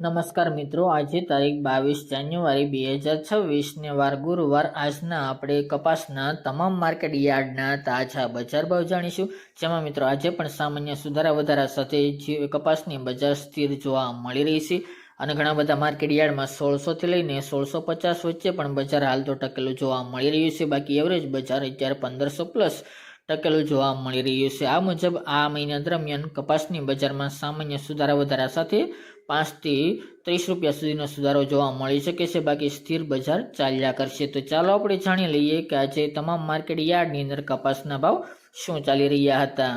નમસ્કાર મિત્રો, આજે તારીખ બાવીસ જાન્યુઆરી બે હજાર છવ્વીસને વાર ગુરુવાર. આજના આપણે કપાસના તમામ માર્કેટ યાર્ડના તાજા બજાર ભાવ જાણીશું. જેમાં મિત્રો આજે પણ સામાન્ય સુધારા વધારા સાથે કપાસની બજાર સ્થિર જોવા મળી રહી છે. અને ઘણા બધા માર્કેટ યાર્ડમાં સોળસોથી લઈને સોળસો પચાસ વચ્ચે પણ બજાર હાલ તો ટકેલું જોવા મળી રહ્યું છે. બાકી એવરેજ બજાર અત્યારે પંદરસો પ્લસ ટકેલું જોવા મળી રહ્યું છે. આ મુજબ આ મહિના દરમિયાન કપાસની બજારમાં સામાન્ય સુધારા વધારા સાથે પાંચથી ત્રીસ રૂપિયા સુધીનો સુધારો જોવા મળી શકે છે. બાકી સ્થિર બજાર ચાલ્યા કરશે. તો ચાલો આપણે જાણી લઈએ કે આજે તમામ માર્કેટ યાર્ડની અંદર કપાસના ભાવ શું ચાલી રહ્યા હતા.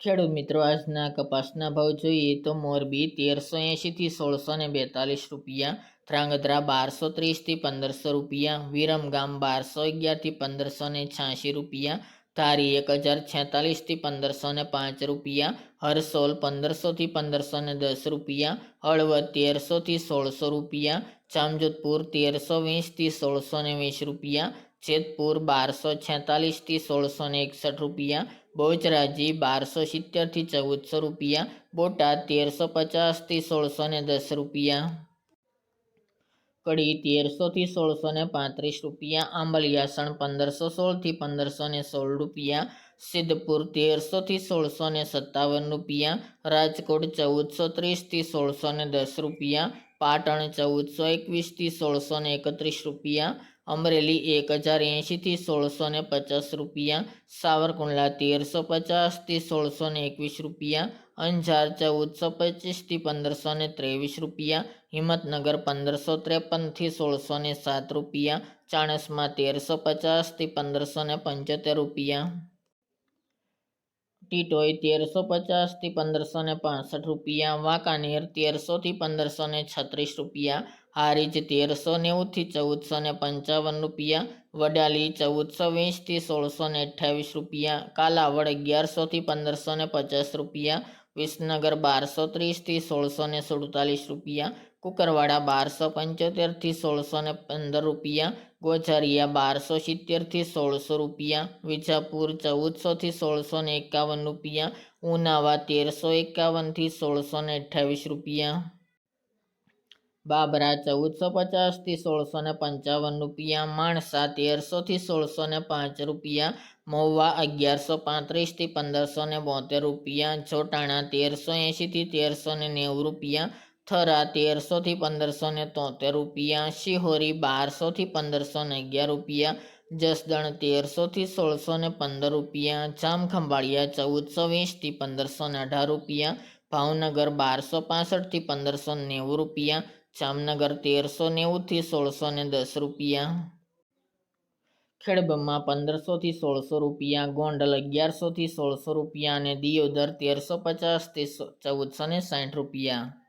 ખેડૂત મિત્રો, આજના કપાસના ભાવ જોઈએ તો મોરબી તેરસો એંશીથી સોળસો ને બેતાલીસ રૂપિયા ધ્રાંગધ્રા બારસો ત્રીસથી પંદરસો રૂપિયા, વિરમગામ બારસો અગિયારથી પંદરસો ને છ્યાસી રૂપિયા, ધારી એક હજાર છેતાલીસથી પંદરસો ને પાંચ રૂપિયા, હરસોલ પંદરસોથી પંદરસો ને દસ રૂપિયા, હળવદ તેરસોથી સોળસો રૂપિયા, જામજોધપુર તેરસો વીસથી સોળસો ને વીસ રૂપિયા, જેતપુર બારસો છેતાલીસથી સોળસો ને એકસઠ રૂપિયા, બહુચરાજી બારસો સિત્તેરથી ચૌદસો રૂપિયા, બોટાદ તેરસો પચાસથી સોળસો ને દસ રૂપિયા. કડી તેરસોથી સોળસો ને પાંત્રીસ રૂપિયા આંબલિયાસણ પંદરસો સોળથી પંદરસો ને સોળ રૂપિયા, સિદ્ધપુર તેરસોથી સોળસો ને સત્તાવન રૂપિયા, રાજકોટ ચૌદસો ત્રીસથી સોળસો ને દસ રૂપિયા પાટણ ચૌદસો એકવીસથી સોળસો ને એકત્રીસ રૂપિયા, અમરેલી એક હજાર એંશીથી સોળસો ને પચાસ રૂપિયા, સાવરકુંડલા તેરસો પચાસથી સોળસો ને એકવીસ રૂપિયા, અંજાર ચૌદસો પચીસથી પંદરસો ને ત્રેવીસ રૂપિયા, હિંમતનગર પંદરસો ત્રેપનથી સોળસો ને સાત રૂપિયા, ચાણસમાં તેરસો પચાસથી પંદરસો ને પંચોતેર રૂપિયા. ટીટોઈ તેરસો પચાસથી પંદરસો ને પાસઠ રૂપિયા, વાંકાનેર તેરસોથી પંદરસો ને છત્રીસ રૂપિયા, હારીજ તેરસો નેવુંથી ચૌદસો ને પંચાવન રૂપિયા, વડાલી ચૌદસો વીસથી સોળસો ને અઠ્ઠાવીસ રૂપિયા, કાલાવડ અગિયારસોથી પંદરસો ને પચાસ રૂપિયા, વિસનગર બારસો ત્રીસથી સોળસો ને સુડતાલીસ રૂપિયા કુકરવાડા બારસો પંચોતેરથી સોળસો ને પંદર રૂપિયા ગોઝારિયા બારસો સિત્તેરથી સોળસો રૂપિયા, વિજાપુર ચૌદસોથી સોળસો ને એકાવન રૂપિયા, ઉનાવા તેરસો એકાવનથી સોળસો ને અઠ્યાવીસ રૂપિયા. બાબરા ચૌદસો પચાસથી સોળસો ને પંચાવન રૂપિયા, માણસા તેરસોથી સોળસો ને પાંચ રૂપિયા, મહુવા અગિયારસો પાંત્રીસથી પંદરસો ને બોતેર રૂપિયા, છોટાણા તેરસો એંશીથી તેરસો ને નેવું રૂપિયા થરા તેરસોથી પંદરસો ને તોતેર રૂપિયા, શિહોરી બારસોથી પંદરસો ને અગિયાર રૂપિયા, જસદણ તેરસોથી સોળસો ને પંદર રૂપિયા, જામખંભાળિયા ચૌદસો વીસથી પંદરસો ને અઢાર રૂપિયા, ભાવનગર બારસો પાસઠથી પંદરસો નેવું રૂપિયા, જામનગર તેરસો નેવુંથી સોળસો ને દસ રૂપિયા. ખેડબ્રહ્મા પંદરસોથી સોળસો રૂપિયા, ગોંડલ અગિયારસોથી સોળસો રૂપિયા અને દિયોદર તેરસો પચાસથી ચૌદસો ને સાઠ રૂપિયા.